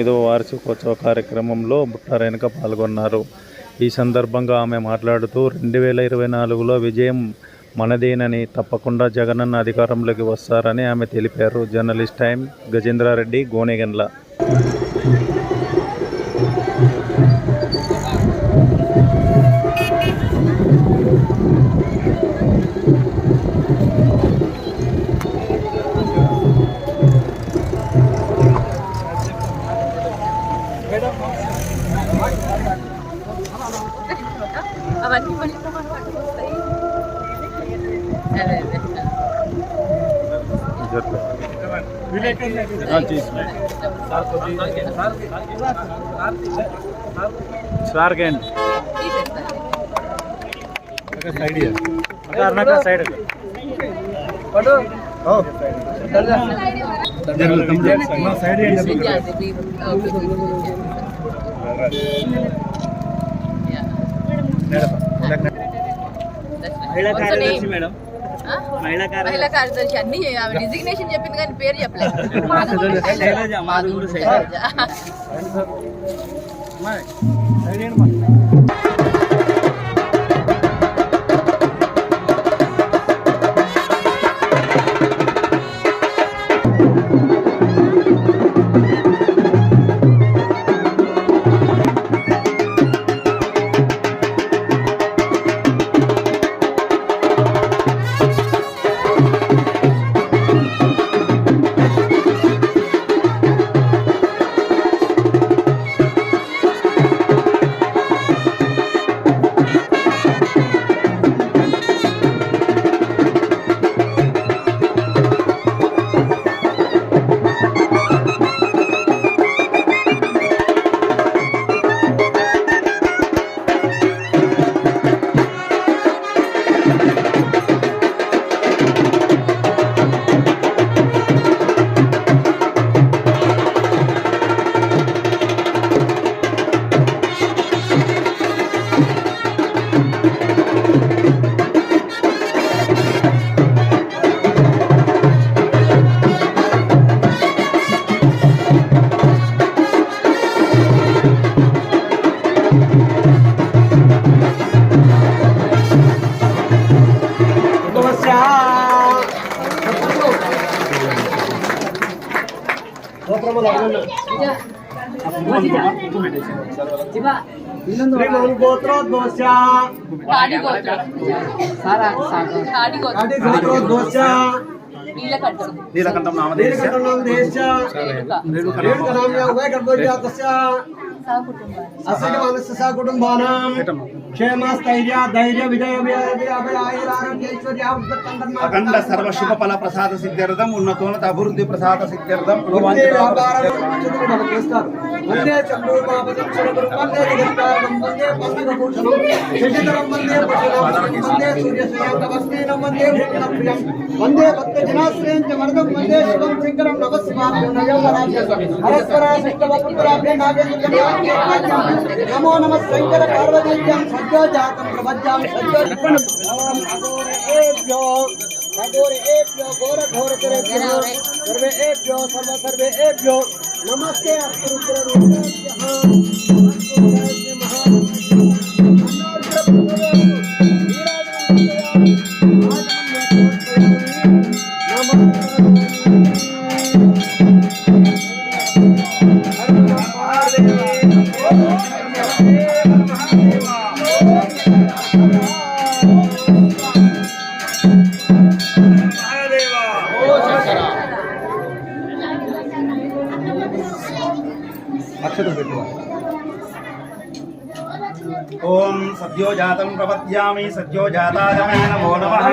తొమ్మిదవ వార్షికోత్సవ కార్యక్రమంలో బుట్టారేణుక పాల్గొన్నారు. ఈ సందర్భంగా ఆమె మాట్లాడుతూ రెండు వేల ఇరవై నాలుగులో విజయం మనదేనని తప్పకుండా జగనన్న అధికారంలోకి వస్తారని ఆమె తెలిపారు. Journalist time Gajendra Reddy Gonegandla అదే అదే స్వార్గండ్ తీసేస్తాను సైడ్ విద్యార్థి మీరు ఓకే మహిళా కార్యదర్శి మేడం మహిళా మహిళా కార్యదర్శి అన్ని ఆమె డిజిగ్నేషన్ చెప్పింది కానీ పేరు చెప్పలేదు శైలజ, మాది ఊరు శైలజ. శ్రీమన్గోత్రోద్భవస్య కాడి గోత్రం కాడి గోత్రం కాటిగోత్రోద్భవస్య నీలకంఠం నీలకంఠం నీలకంఠనామధేయస్య రేణుకనామ్య ఉభయగర్భోజాతస్య క్షేమ స్థైర్య ధైర్య విజయ అఖండ సర్వ శుభ ఫల ప్రసాద సిద్ధ్యర్థం ఉన్నతోన్నత అభివృద్ధి ప్రసాద సిద్ధ్యర్థం వందే వందే वंदे मंदिरभूषणं शशिधरं वंदे पशुरां वंदे सूर्यश्रियं तपस्मै न वंदे भुवनप्रियं वंदे भक्तजनाश्रयं च मर्दं वंदे शिवं शङ्करं नमस्माभ्यो नयवराभ्यसराशिष्टवपुत्राभ्य नागेन्द्रजमाभ्य नमो नमः शङ्कर पार्वतीभ्यं सद्यो जातं प्रपद्यामि सद्यो घोरेभ्यो घोरेभ्यो घोरघोरकरेभ्यो सर्वेभ्यो सर्वसर्वेभ्यो नमस्ते अस्तु रुद्ररूपेभ्यः సర్వేభ్యో సర్వ సర్వేభ్యో నమస్తే అస్తు ఓం సద్యో జాతం ప్రపద్యామి సద్యో జాతాయ మే నమో నమః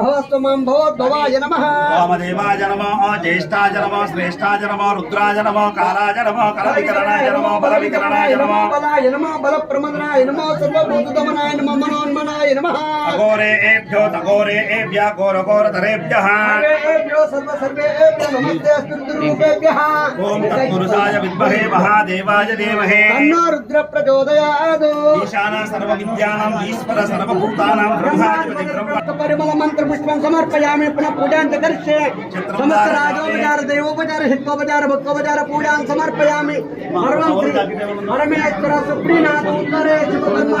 భవస్తు మాం భవద్భవాయ నమః వామదేవాయ నమో జ్యేష్ఠాయ నమో శ్రేష్ఠాయ నమో రుద్రాయ నమో కాలాయ నమో కలవికరణాయ నమో బలవికరణాయ गोरे एभ्यो तघोरे एभ्य घोर घोर धरेभ्य ओम तत्पुरुषाय विद्महे महादेवाय देवहे तन्नो रुद्र प्रचोदयात् ईशाना सर्व विद्यानां ईश्वर सर्व भूतानां ब्रह्माधिपति ब्रह्म। परिमल मंत्र पुष्पं समर्पयामि पुनः पूजां दर्शय समस्त राजोपचार देवोपचार हितोपचार भक्तोपचार पूजां समर्पयामि। सर्वं श्री परमेश्वर सुप्रीनाथ उत्तरे शिवकर्मा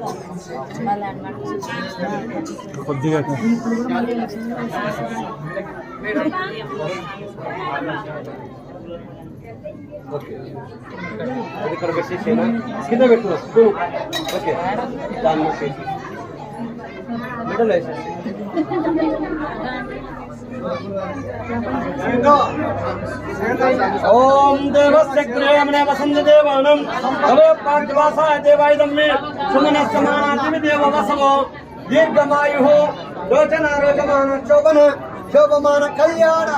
సుప్రీనాథ ఉత్తరే శుభకర్మ ఇక్కడ పెట్టేసేనా కింద పెట్టు ఓకే దాన్ని పెట్టేసి మిడల్ వేసేసి ఓం దేవస్య గృహమనే వసంత దేవానం భవే పార్థివాసాయ దేవాయుధం మే సుమన సమానాతిమి దేవ వసవో. దీర్ఘమాయు రోచన రోచమాన శోభన శోభమాన కళ్యాణ.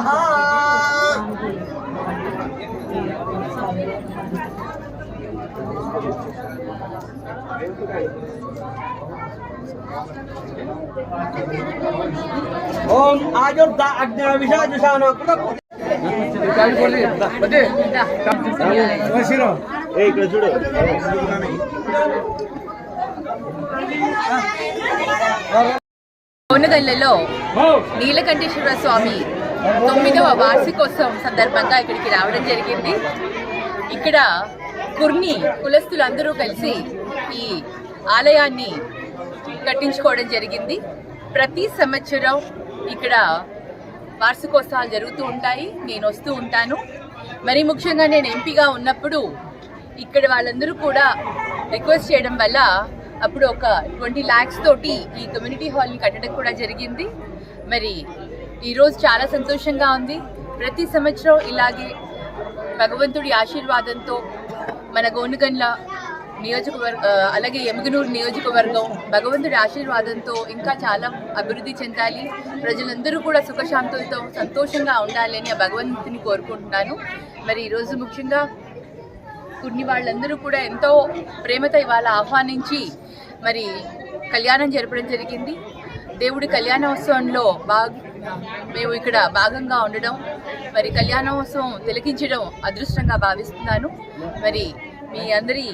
ఓం ఆయుర్ద అగ్ని విషాజుషాన ఇక్కడ చూడు కోనగల్లలో నీలకంఠేశ్వర స్వామి తొమ్మిదవ వార్షికోత్సవం సందర్భంగా ఇక్కడికి రావడం జరిగింది. ఇక్కడ కుర్ని కులస్తులందరూ కలిసి ఈ ఆలయాన్ని కట్టించుకోవడం జరిగింది. ప్రతి సంవత్సరం ఇక్కడ వార్షికోత్సవాలు జరుగుతూ ఉంటాయి. నేను వస్తూ ఉంటాను. మరి ముఖ్యంగా నేను ఎంపీగా ఉన్నప్పుడు ఇక్కడ వాళ్ళందరూ కూడా రిక్వెస్ట్ చేయడం వల్ల అప్పుడు ఒక ట్వంటీ ల్యాక్స్ తోటి ఈ కమ్యూనిటీ హాల్ని కట్టడం కూడా జరిగింది. మరి ఈరోజు చాలా సంతోషంగా ఉంది. ప్రతి సంవత్సరం ఇలాగే భగవంతుడి ఆశీర్వాదంతో మన గోనుగన్ల నియోజకవర్గ అలాగే ఎమగనూరు నియోజకవర్గం భగవంతుడి ఆశీర్వాదంతో ఇంకా చాలా అభివృద్ధి చెందాలి. ప్రజలందరూ కూడా సుఖశాంతులతో సంతోషంగా ఉండాలి అని భగవంతుని కోరుకుంటున్నాను. మరి ఈరోజు ముఖ్యంగా కొన్ని వాళ్ళందరూ కూడా ఎంతో ప్రేమతో ఇవాళ ఆహ్వానించి మరి కళ్యాణం జరపడం జరిగింది. దేవుడి కళ్యాణోత్సవంలో బాగా మేము ఇక్కడ భాగంగా ఉండడం మరి కళ్యాణోత్సవం తిలకించడం అదృష్టంగా భావిస్తున్నాను. మరి మీ అందరి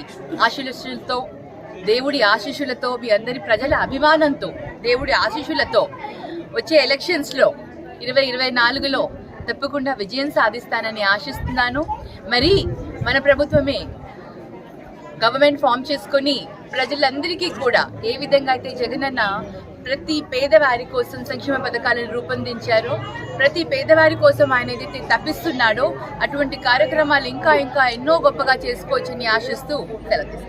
ఆశీస్సులతో దేవుడి ఆశీస్సులతో మీ అందరి ప్రజల అభిమానంతో దేవుడి ఆశీస్సులతో వచ్చే ఎలక్షన్స్లో ఇరవై ఇరవై నాలుగులో తప్పకుండా విజయం సాధిస్తానని ఆశిస్తున్నాను. మరి మన ప్రభుత్వమే గవర్నమెంట్ ఫామ్ చేసుకొని ప్రజలందరికీ కూడా ఏ విధంగా అయితే జగనన్న ప్రతి పేదవారి కోసం సంక్షేమ పథకాలను రూపొందించారు. ప్రతి పేదవారి కోసం ఆయన ఏదైతే తప్పిస్తున్నాడో అటువంటి కార్యక్రమాలు ఇంకా ఇంకా ఎన్నో గొప్పగా చేసుకోవచ్చని ఆశిస్తూ సెలవు